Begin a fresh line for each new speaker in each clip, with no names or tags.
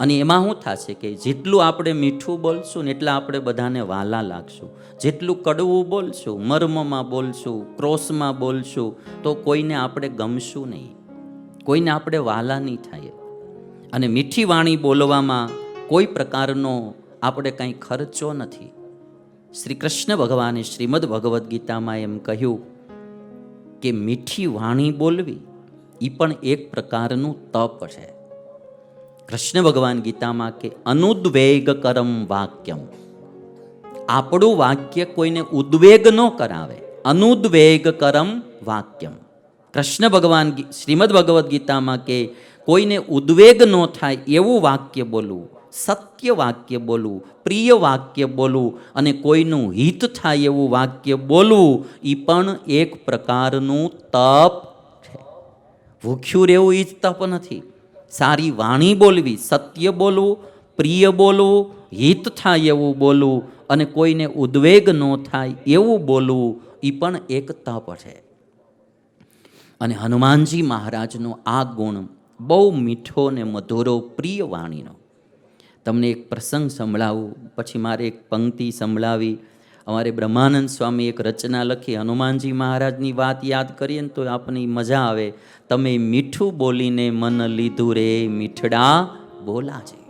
અને એમાં શું થશે કે જેટલું આપણે મીઠું બોલશું ને એટલા આપણે બધાને વાલા લાગશું. જેટલું કડવું બોલશું, મર્મમાં બોલશું, ક્રોસમાં બોલશું, તો કોઈને આપણે ગમશું નહીં. કોઈને આપણે વાલા નહીં થાય. અને મીઠી વાણી બોલવામાં કોઈ પ્રકારનો આપણે કાંઈ ખર્ચો નથી. શ્રી કૃષ્ણ ભગવાને શ્રીમદ ભગવદ્ ગીતામાં એમ કહ્યું કે મીઠી વાણી બોલવી એ પણ એક પ્રકારનું તપ છે. કૃષ્ણ ભગવાન ગીતામાં કે અનુદ્વેગ કરમ વાક્યમ. આપણું વાક્ય કોઈને ઉદ્વેગ ન કરાવે અનુદ્વેગ કરમ વાક્યમ. કૃષ્ણ ભગવાન શ્રીમદ ભગવદ્ ગીતામાં કે કોઈને ઉદ્વેગ ન થાય એવું વાક્ય બોલવું, સત્ય વાક્ય બોલવું, પ્રિય વાક્ય બોલવું અને કોઈનું હિત થાય એવું વાક્ય બોલવું એ પણ એક પ્રકારનું તપ છે. ભૂખ્યું રહેવું એ જ તપ નથી. સારી વાણી બોલવી, સત્ય બોલવું, પ્રિય બોલવું, હિત થાય એવું બોલવું અને કોઈને ઉદ્વેગ ન થાય એવું બોલવું એ પણ એક તપ છે. અને હનુમાનજી મહારાજનો આ ગુણ બહુ મીઠો ને મધુરો, પ્રિય વાણીનો. તમને એક પ્રસંગ સંભળાવું, પછી મારે એક પંક્તિ સંભળાવી. અમારે બ્રહ્માનંદ સ્વામી એક રચના લખી, હનુમાનજી મહારાજની વાત યાદ કરીએ ને તો આપણને મજા આવે. તમે મીઠું બોલીને મન લીધું રે, મીઠડા બોલાજે.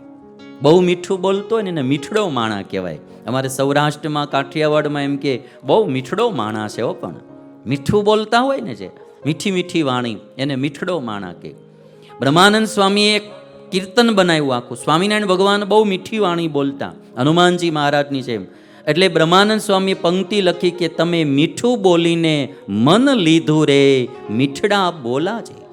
બહુ મીઠું બોલતો હોય ને એને મીઠડો માણા કહેવાય. અમારે સૌરાષ્ટ્રમાં, કાઠિયાવાડમાં એમ કે બહુ મીઠડો માણા છે હો પણ. મીઠું બોલતા હોય ને જે, મીઠી મીઠી વાણી, એને મીઠડો માણા કે. બ્રહ્માનંદ સ્વામીએ કીર્તન બનાવ્યું આખું. સ્વામિનારાયણ ભગવાન બહુ મીઠી વાણી બોલતા. હનુમાનજી મહારાજની જેમ. એટલે બ્રહ્માનંદ સ્વામી પંક્તિ લખી કે તમે મીઠું બોલીને મન લીધું રે, મીઠડા બોલા છે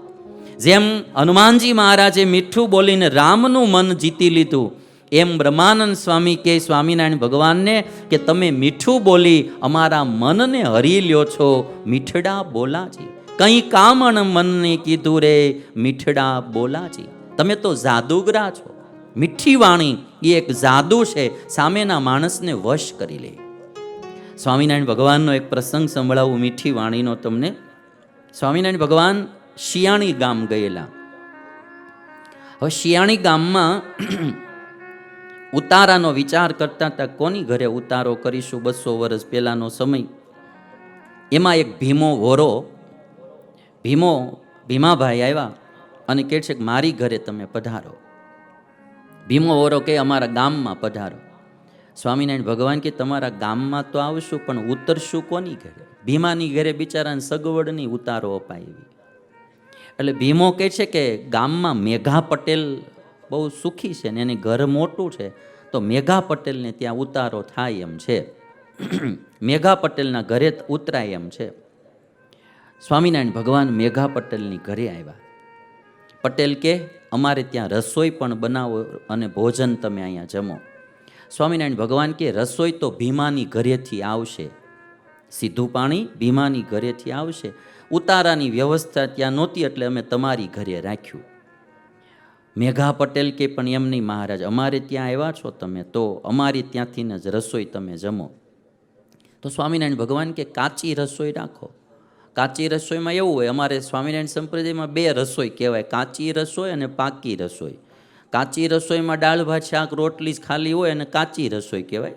જેમ હનુમાનજી મહારાજે મીઠું બોલીને રામનું મન જીતી લીધું, એમ બ્રહ્માનંદ સ્વામી કે, સ્વામિનારાયણ ભગવાનને કે તમે મીઠું બોલી અમારા મનને હરી લ્યો છો, મીઠડા બોલાજી. કંઈ કામણ મનને કીધું રે, મીઠડા બોલાજી. તમે તો જાદુગરા છો. મીઠી વાણી એ એક જાદુ છે. સામેના માણસને વશ કરી લે. સ્વામિનારાયણ ભગવાનનો એક પ્રસંગ સંભળાવું મીઠી વાણીનો તમને. સ્વામિનારાયણ ભગવાન શિયાણી ગામ ગયેલા. હવે શિયાણી ગામમાં ઉતારાનો વિચાર કરતા હતા, કોની ઘરે ઉતારો કરીશું બસો વર્ષ પહેલાંનો સમય? એમાં એક ભીમો વોરો, ભીમો, ભીમાભાઈ આવ્યા અને કહે છે કે મારી ઘરે તમે પધારો. ભીમો ઓરો કે અમારા ગામમાં પધારો. સ્વામિનારાયણ ભગવાન કે તમારા ગામમાં તો આવશું, પણ ઉતરશું કોની ઘરે? ભીમાની ઘરે બિચારાને સગવડની ઉતારો અપાય એવી એટલે ભીમો કહે છે કે ગામમાં મેઘા પટેલ બહુ સુખી છે ને એની ઘર મોટું છે, તો મેઘા પટેલને ત્યાં ઉતારો થાય એમ છે. મેઘા પટેલના ઘરે ઉતરાય એમ છે. સ્વામિનારાયણ ભગવાન મેઘા પટેલની ઘરે આવ્યા. પટેલ કે, અમારે ત્યાં રસોઈ પણ બનાવો અને ભોજન તમે અહીંયા જમો. સ્વામિનારાયણ ભગવાન કે, રસોઈ તો ભીમાની ઘરેથી આવશે. સીધું પાણી ભીમાની ઘરેથી આવશે. ઉતારાની વ્યવસ્થા ત્યાં નહોતી, એટલે અમે તમારી ઘરે રાખ્યું. મેઘા પટેલ કે, પણ એમ નહીં મહારાજ, અમારે ત્યાં આવ્યા છો તમે, તો અમારી ત્યાંથી જ રસોઈ તમે જમો. તો સ્વામિનારાયણ ભગવાન કે, કાચી રસોઈ રાખો. કાચી રસોઈમાં એવું હોય, અમારે સ્વામિનારાયણ સંપ્રદાયમાં બે રસોઈ કહેવાય. કાચી રસોઈ અને પાકી રસોઈ. કાચી રસોઈમાં દાળ, ભાત, શાક, રોટલી જ ખાલી હોય અને કાચી રસોઈ કહેવાય.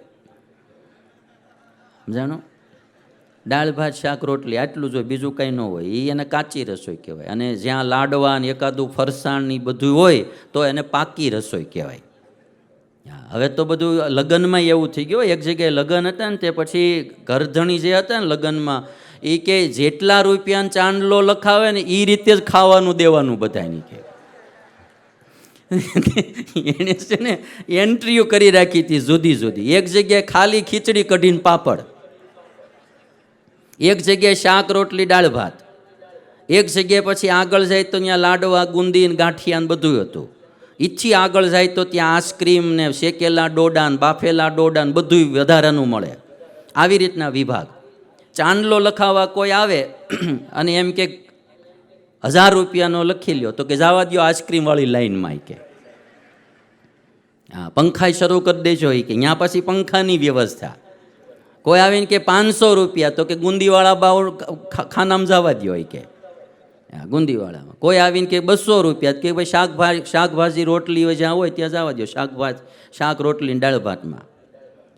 જાણો દાળ, ભાત, શાક, રોટલી, આટલું જ હોય, બીજું કંઈ ન હોય. એ એને કાચી રસોઈ કહેવાય. અને જ્યાં લાડવા ને એકાદું ફરસાણ ને બધું હોય, તો એને પાકી રસોઈ કહેવાય. હવે તો બધું લગ્નમાં એવું થઈ ગયું એક જગ્યાએ લગ્ન હતા ને તે પછી ઘરધણી જે હતા ને લગ્નમાં એ કે જેટલા રૂપિયાનો ચાંદલો લખાવે ને એ રીતે જ ખાવાનું દેવાનું બધાની કે. એણે છે ને એન્ટ્રીઓ કરી રાખી હતી જુદી જુદી. એક જગ્યાએ ખાલી ખીચડી કઢીને પાપડ. એક જગ્યાએ શાક, રોટલી, દાળ, ભાત. એક જગ્યાએ પછી આગળ જાય તો ત્યાં લાડવા, ગુંદી ગાંઠિયા ને બધું હતું. ઈચ્છી આગળ જાય તો ત્યાં આઈસ્ક્રીમ ને શેકેલા ડોડા બાફેલા ડોડા ને બધું વધારાનું મળે. આવી રીતના વિભાગ. ચાંદલો લખાવવા કોઈ આવે અને એમ કે હજાર રૂપિયાનો લખી લ્યો, તો કે જવા દો આઈસ્ક્રીમવાળી લાઈનમાં કે. હા પંખા શરૂ કરી દેજો એ કે ત્યાં પછી પંખાની વ્યવસ્થા. કોઈ આવીને કે પાંચસો રૂપિયા, તો કે ગુંદીવાળા બાવ ખાનામાં જવા દો એ કે. ગુંદીવાળામાં. કોઈ આવીને કે બસો રૂપિયા, કે ભાઈ શાકભાજી શાકભાજી રોટલી જ્યાં હોય ત્યાં જવા દો શાકભાજી શાક રોટલી દાળ ભાતમાં.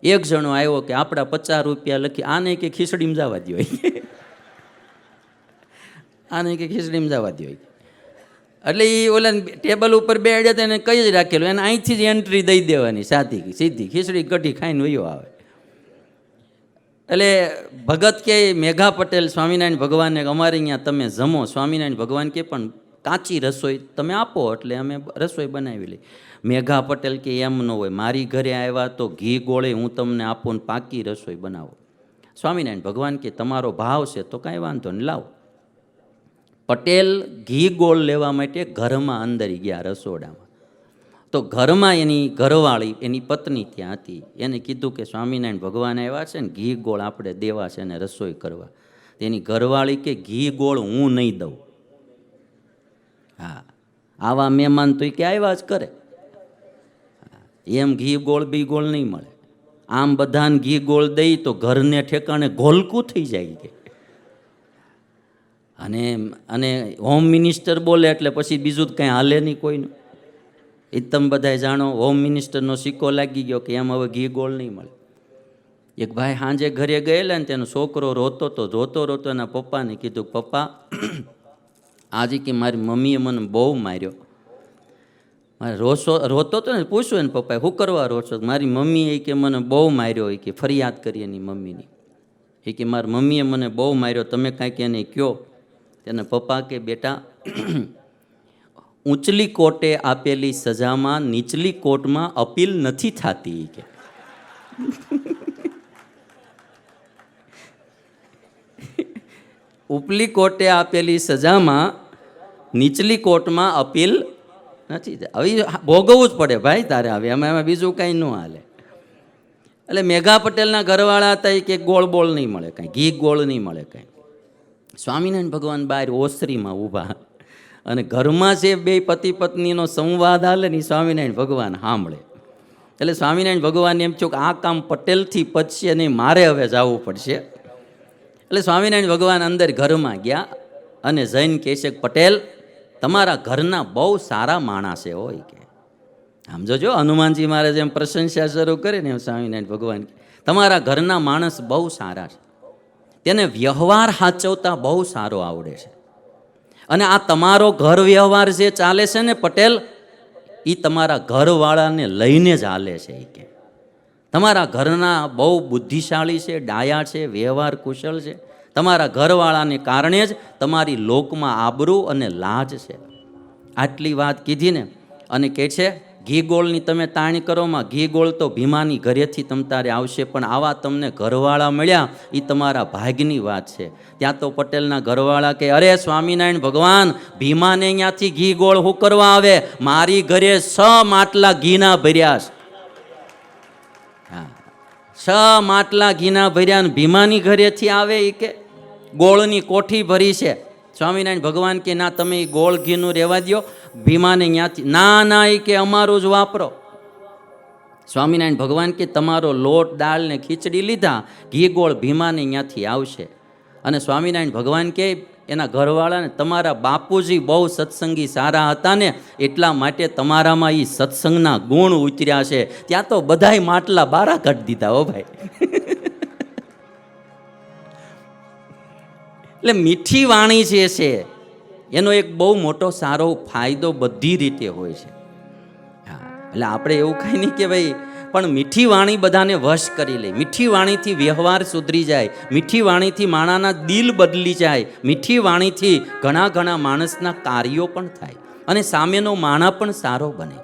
એક જણો આવ્યો કે આપણા પચાસ રૂપિયા લખી, આને કે ખીચડીમાં જવા દો આને કે ખીચડીમાં જવા દો એટલે એ ઓલા ટેબલ ઉપર બેડ્યા તો એને કઈ જ રાખેલું, એને અહીંથી જ એન્ટ્રી દઈ દેવાની સાથી સીધી ખીચડી કઢી ખાઈને વયો આવે. એટલે ભગત કે, મેઘા પટેલ સ્વામિનારાયણ ભગવાનને અમારે અહીંયા તમે જમો. સ્વામિનારાયણ ભગવાન કે, પણ કાચી રસોઈ તમે આપો એટલે અમે રસોઈ બનાવી લઈ મેઘા પટેલ કે એમ ન હોય, મારી ઘરે આવ્યા તો ઘી ગોળે હું તમને આપું ને પાકી રસોઈ બનાવો. સ્વામિનારાયણ ભગવાન કે તમારો ભાવ છે તો કાંઈ વાંધો નહીં, લાવો. પટેલ ઘી ગોળ લેવા માટે ઘરમાં અંદર ગયા રસોડામાં. તો ઘરમાં એની ઘરવાળી, એની પત્ની ત્યાં હતી. એને કીધું કે સ્વામિનારાયણ ભગવાન આવ્યા છે ને ઘી ગોળ આપણે દેવા છે ને રસોઈ કરવા. તેની ઘરવાળી કે ઘી ગોળ હું નહીં દઉં. હા. આવા મહેમાન તો ઈ કે આવ્યા જ કરે. એમ ઘી ગોળ બી ગોળ નહીં મળે. આમ બધાને ઘી ગોળ દઈ તો ઘરને ઠેકાણે ઘોલકું થઈ જાય કે. અને અને હોમ મિનિસ્ટર બોલે એટલે પછી બીજું કંઈ હાલે નહીં કોઈનું. એ તમે બધાય જાણો, હોમ મિનિસ્ટરનો સિક્કો લાગી ગયો કે એમ હવે ઘી ગોળ નહીં મળે. એક ભાઈ સાંજે ઘરે ગયેલા ને તેનો છોકરો રોતો તો રોતો રોતો એના પપ્પાને કીધું પપ્પા આજે કે મારી મમ્મીએ મને બહુ માર્યો. મારે રોસો રોતો તો ને પૂછ્યું એને પપ્પાએ, શું કરવા રોશો? મારી મમ્મીએ કે મને બહુ માર્યો એ કે ફરિયાદ કરી એની મમ્મીની. એ કે મારી મમ્મીએ મને બહુ માર્યો, તમે કાંઈક એને કહો તેને પપ્પા કે, બેટા, ઊંચલી કોર્ટે આપેલી સજામાં નીચલી કોર્ટમાં અપીલ નથી થતી કે. ઉપલી કોર્ટે આપેલી સજામાં નીચલી કોર્ટમાં અપીલ નથી. હવે ભોગવવું જ પડે ભાઈ તારે હવે. એમાં એમાં બીજું કાંઈ ન હાલે. એટલે મેઘા પટેલના ઘરવાળા હતા એ કે ગોળ બોળ નહીં મળે કાંઈ. ઘી ગોળ નહીં મળે કાંઈ. સ્વામિનારાયણ ભગવાન બહાર ઓસરીમાં ઊભા. અને ઘરમાં જે બે પતિ પત્નીનો સંવાદ હાલે ને સ્વામિનારાયણ ભગવાન સાંભળે. એટલે સ્વામિનારાયણ ભગવાન એમ થયું કે આ કામ પટેલથી પચશે નહીં, મારે હવે જવું પડશે. એટલે સ્વામિનારાયણ ભગવાન અંદર ઘરમાં ગયા અને જૈન કેશક પટેલ, તમારા ઘરના બહુ સારા માણસે હોય કે. સમજો જો હનુમાનજી મહારાજ એમ પ્રશંસા શરૂ કરે ને એમ સ્વામિનારાયણ ભગવાન તમારા ઘરના માણસ બહુ સારા છે. તેને વ્યવહાર સાચવતા બહુ સારો આવડે છે. અને આ તમારો ઘર વ્યવહાર જે ચાલે છે ને પટેલ એ તમારા ઘરવાળાને લઈને જ હાલે છે એ કે. તમારા ઘરના બહુ બુદ્ધિશાળી છે, ડાયા છે, વ્યવહાર કુશળ છે. તમારા ઘરવાળાને કારણે જ તમારી લોકમાં આબરૂ અને લાજ છે. આટલી વાત કીધી ને અને કહે છે, ઘી ગોળની તમે તાણી કરોમાં ઘી ગોળ તો ભીમાની ઘરેથી તમ તારે આવશે, પણ આવા તમને ઘરવાળા મળ્યા એ તમારા ભાગ્યની વાત છે. ત્યાં તો પટેલના ઘરવાળા કે અરે સ્વામિનારાયણ ભગવાન, ભીમાને અહીંયાથી ઘી ગોળ હું કરવા આવે? મારી ઘરે છ માટલા ઘીના ભર્યા છે. છ માટલા ઘીના ભર્યા ને ભીમાની ઘરેથી આવે એ કે? ગોળની કોઠી ભરી છે. સ્વામિનારાયણ ભગવાન કે, ના, તમે ગોળ ઘીનું રહેવા દ્યો. ભીમાને ત્યાંથી ના ના એ કે અમારું જ વાપરો. સ્વામિનારાયણ ભગવાન કે, તમારો લોટ, દાળ ને ખીચડી લીધા. ઘી ગોળ ભીમાને ત્યાંથી આવશે. અને સ્વામિનારાયણ ભગવાન કે એના ઘરવાળાને, તમારા બાપુજી બહુ સત્સંગી સારા હતા ને, એટલા માટે તમારામાં એ સત્સંગના ગુણ ઉતર્યા છે. ત્યાં તો બધાય માટલા બારા કાઢી દીધા હો ભાઈ. એટલે મીઠી વાણી જે છે, એનો એક બહુ મોટો સારો ફાયદો બધી રીતે હોય છે. હા, એટલે આપણે એવું કંઈ નહીં કે ભાઈ પણ મીઠી વાણી બધાને વશ કરી લે. મીઠી વાણીથી વ્યવહાર સુધરી જાય. મીઠી વાણીથી માણાના દિલ બદલી જાય. મીઠી વાણીથી ઘણા ઘણા માણસના કાર્યો પણ થાય. અને સામેનો માણા પણ સારો બને.